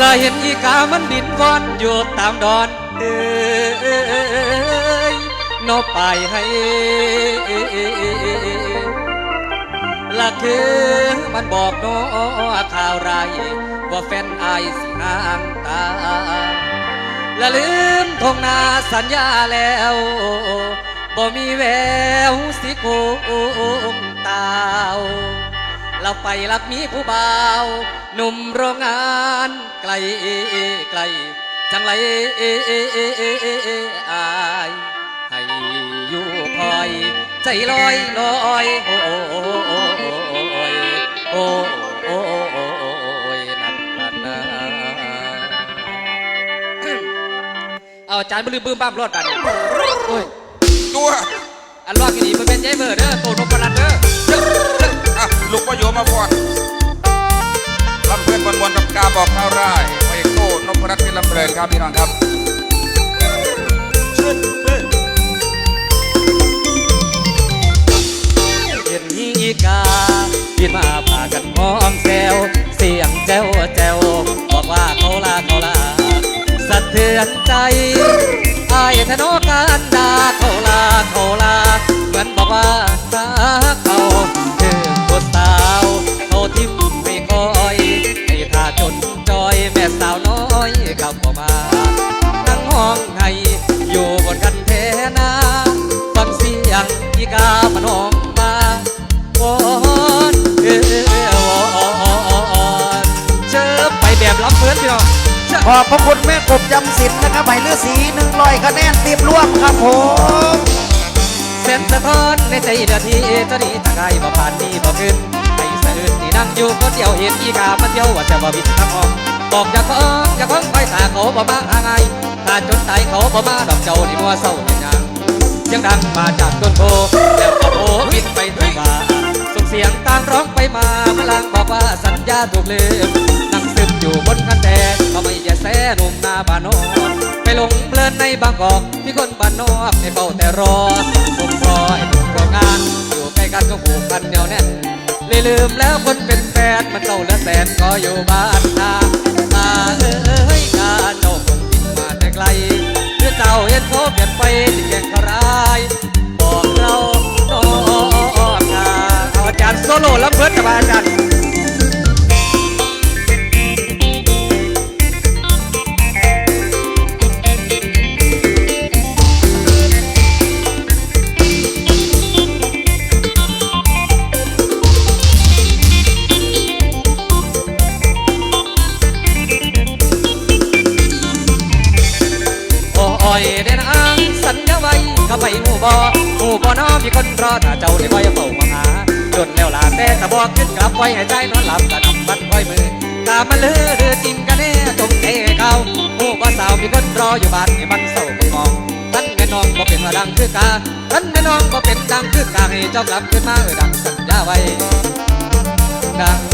ลาเห็นอีกามันบินวอนอยู่ตามดอนเอ้ยนอไปให้ละคือมันบอกน้อข่าวไรว่าแฟนไอสิห่างตาและลืมทงนาสัญญาแล้วบ่มีแววสิโกงตาว เราไปรักมีผู้บ่าวหนุ่มโรงงานไกลไกลจังไรอายให้อยู่คอย ใจลอยลอยโอ้ยโอ้โอ้ยนั่นนั่นนะเอาจานบลืมบื้มบ้ามรอดกันโอ้ยตัวอันรอดกี่ดีมันเป็นใจเบอร์เด้อโตนมปรัดเด้ออะ ลูกประโยชน์มาฟอนลำเพื่อนบนบนกับกาบอกข้าวไร่ไวโก้นพรัตน์ที่ลำเพลินครับพี่น้องครับเห็นอีกาบินมาพากันมองแซวเสียงแจวแจวบอกว่าเขาลาเขาลาสะเทือนใจไอายทะโนการดาเขาลาเขาลาเหมือนบอกว่า พื่อนพี่น้องเชิญขอบพระคุณแม่กบจำสินนะครับไหฤาษีหนึ่งร้อยคะแนนติบร่วมครับผมเส้นสะท้อนในใจเดือดที่จะดีตะไคร้บ่ผ่านนี่บ่ขึ้นไอ้สะอื่นที่นั่งอยู่ก็เที่ยวเห็นอีกามาเที่ยวว่าจะมาบินทางออกบอกอย่าฟ้องอย่าฟ้องไปตาเขาบ่มาหาไงถ้าจนตายเขาบ่มาดอกเจ้านี่มัวเศร้าเป็นหยังเสียงดังมาจากต้นโพแล้วก็โผบินไปทั่วฟ้าส่งเสียงตามร้องไปมาพลังบอกว่าสัญญาถูกลืม นั่งซึมอยู่บนคันแดงเขาไม่แยแสหนุ่มหน้าบ้านนอกไปหลงเพลินในบางกอกที่คนบ้านนอกในเฝ้าแต่รอส่งคอยหนุ่มโรงงาน อยู่ใกล้กันก็ผูกกันเหนียวแน่นเลยลืมแล้วคนเป็นแฟนมันเจ้าเหลือแสนก็อยู่บ้านนาตาเอ้ยกาเจ้าคงบินมาแต่ไกลหรือเจ้าเห็นเขาเปลี่ยนไปที่แก่งกระไรบอกเราน้องงาเอาจารย์โซโล่แล้วเพิ่นกับอาจารย์ อยเดนอังสัญญาไว้ข้าไปหูบ่หมู่บ่น้อมีคนรอถ้าเจ้าได้ไว้เฝ้ามาหาจนแล้วลาแต่ตะบอกขึ้นกลับไว้ให้ใจนอนหลับกะนำบัดคอยมือกามาเลือเดือจริงกันแน่ตรงเทเขาหูบ่สาวมีคนรออยู่บ้านให้มันเศร้าบ่มองท่านแม่น้องบ่เป็นว่าดังคือกาท่านแม่น้องบ่เป็นดังคือกาให้เจ้ากลับขึ้นมาเออดังสัญญาไว้ดัง